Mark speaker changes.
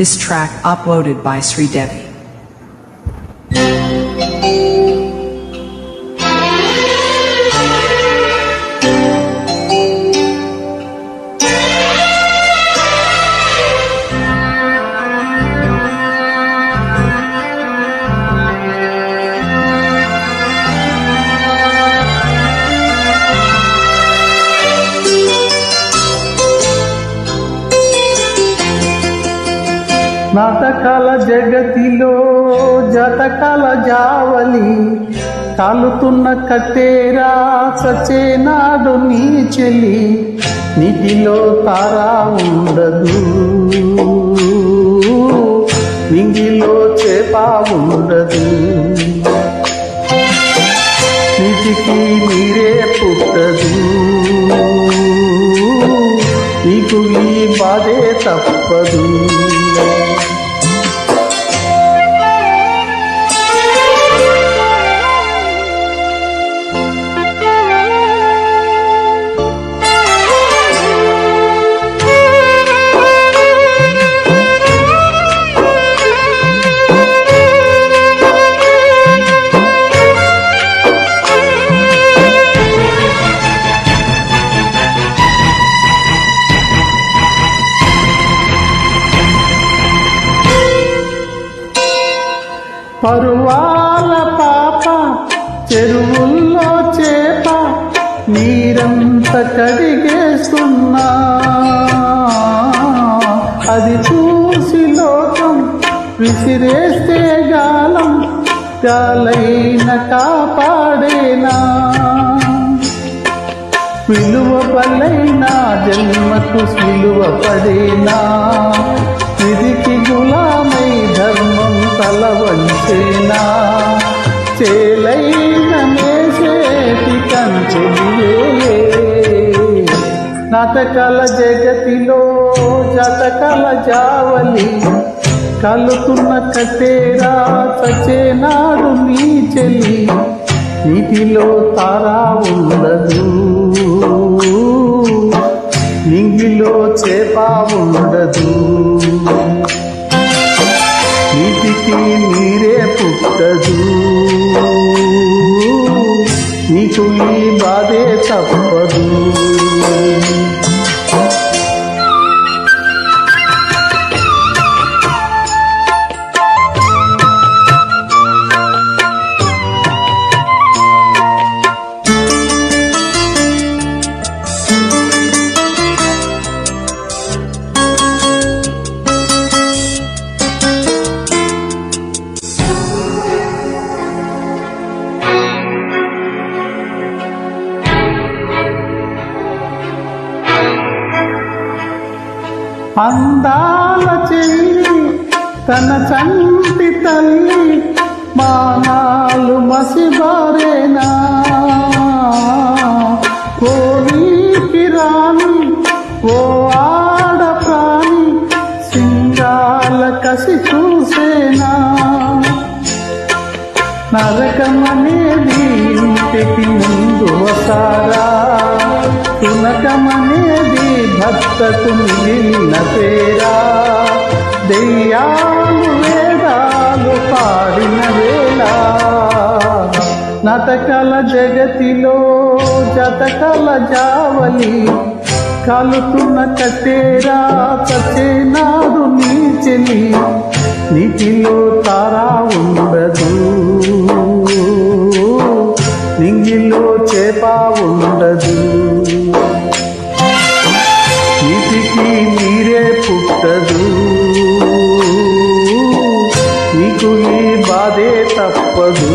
Speaker 1: This track uploaded by Sri Devi.
Speaker 2: నాటకాల జగతిలో జతకాల జావలి కాలుతున్న కట్టేరా సచేనాడు నీ చెలి నీటిలో తారా ఉండదు. నింగిలో చేప ఉండదు. నీటికి నీరే పుట్టదు. నీకు ఈ బాధే తప్పదు. పరువాల పాప చెరువుల్లో చేప నీరంత కడిగేస్తున్నా. అది చూసి లోకం విసిరేస్తే గాలం గాలైన కాపాడేనా? విలువ పలైనా జన్మకు విలువ పడేనా? విధికి గులామై ధర్మం తల వంచేనా చేలైన మేసేటి కంచెలియే. నాటకాల జగతిలో జతకల జావలి కలుతున్న కతేరా చచేనాడు నీ చెలి. నీటిలో తారా ఉండదు. నింగిలో చేప ఉండదు. నీటికి నీరే పుట్టదు. నీకు ఈ బాధే తప్పదు. అందాల చెల్లి తన చంటి తల్లి మానాలు మసిబారేనా? కోడికి రాణి ఓ ఆడ ప్రాణి సింగాల కసి చూసేనా? నరకమనేది ఇంటికి ముందు వసారా సునకమనేది భక్తకు మిగిలిన పేరా దెయ్యాలు వేదాలు పాడిన వేళ. నతకల జగతిలో జతకల జావలి కలుతున్న కట్టేరా. చచ్చేనాడు నీ చెలి నీటిలో తారా ఉండదు. పుట్టదు నీకు ఈ బాధే తప్పదు.